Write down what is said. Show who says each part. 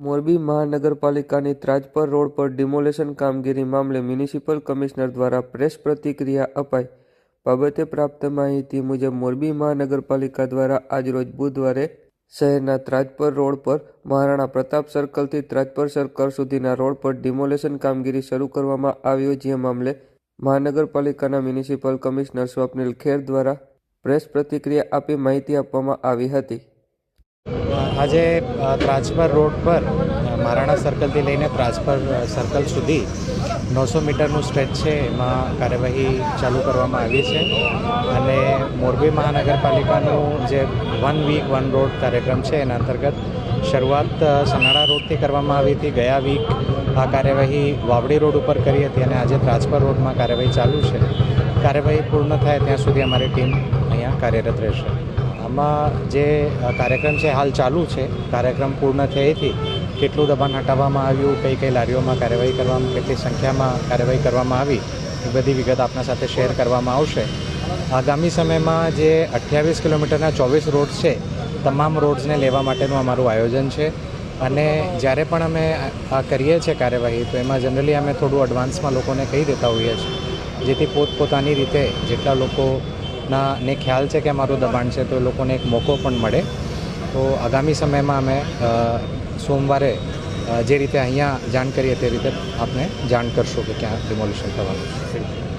Speaker 1: મોરબી મહાનગરપાલિકાની ત્રાજપર રોડ પર ડિમોલેશન કામગીરી મામલે મ્યુનિસિપલ કમિશનર દ્વારા પ્રેસ પ્રતિક્રિયા અપાઈ. બાબતે પ્રાપ્ત માહિતી મુજબ મોરબી મહાનગરપાલિકા દ્વારા આજરોજ બુધવારે શહેરના ત્રાજપર રોડ પર મહારાણા પ્રતાપ સર્કલથી ત્રાજપર સર્કલ સુધીના રોડ પર ડિમોલેશન કામગીરી શરૂ કરવામાં આવ્યો, જે મામલે મહાનગરપાલિકાના મ્યુનિસિપલ કમિશનર સ્વપ્નિલ ખેર દ્વારા પ્રેસ પ્રતિક્રિયા આપી માહિતી આપવામાં આવી હતી.
Speaker 2: આજે ત્રાજપર રોડ પર મહારાણા સર્કલથી લઈને ત્રાજપર સર્કલ સુધી નવસો મીટરનું સ્ટ્રેચ છે, એમાં કાર્યવાહી ચાલુ કરવામાં આવી છે. અને મોરબી મહાનગરપાલિકાનું જે વન વીક, વન રોડ કાર્યક્રમ છે, એના અંતર્ગત શરૂઆત સનાળા રોડથી કરવામાં આવી હતી. ગયા વીક આ કાર્યવાહી વાવડી રોડ ઉપર કરી હતી અને આજે ત્રાજપર રોડમાં કાર્યવાહી ચાલુ છે. કાર્યવાહી પૂર્ણ થાય ત્યાં સુધી અમારી ટીમ અહીંયા કાર્યરત રહેશે. આમાં જે કાર્યક્રમ છે, હાલ ચાલુ છે, કાર્યક્રમ પૂર્ણ થયેથી કેટલું દબાણ હટાવવામાં આવ્યું, કઈ કઈ લારીઓમાં કાર્યવાહી કરવામાં, કેટલી સંખ્યામાં કાર્યવાહી કરવામાં આવી, એ બધી વિગત આપના સાથે શેર કરવામાં આવશે. આગામી સમયમાં જે અઠ્યાવીસ કિલોમીટરના ચોવીસ રોડ છે, તમામ રોડ્સને લેવા માટેનું અમારું આયોજન છે. અને જ્યારે પણ અમે આ- કરીએ છીએ કાર્યવાહી, તો એમાં જનરલી અમે થોડું એડવાન્સમાં લોકોને કહી દેતા હોઈએ છીએ, જેથી પોતપોતાની રીતે જેટલા લોકોના ને ખ્યાલ છે કે અમારું દબાણ છે, તો એ લોકોને એક મોકો પણ મળે. તો આગામી સમયમાં અમે સોમવારે જે રીતે અહીંયા જાણ કરીએ તે રીતે આપને જાણ કરશું કે ક્યાં ડિમોલિશન થવાનું છે.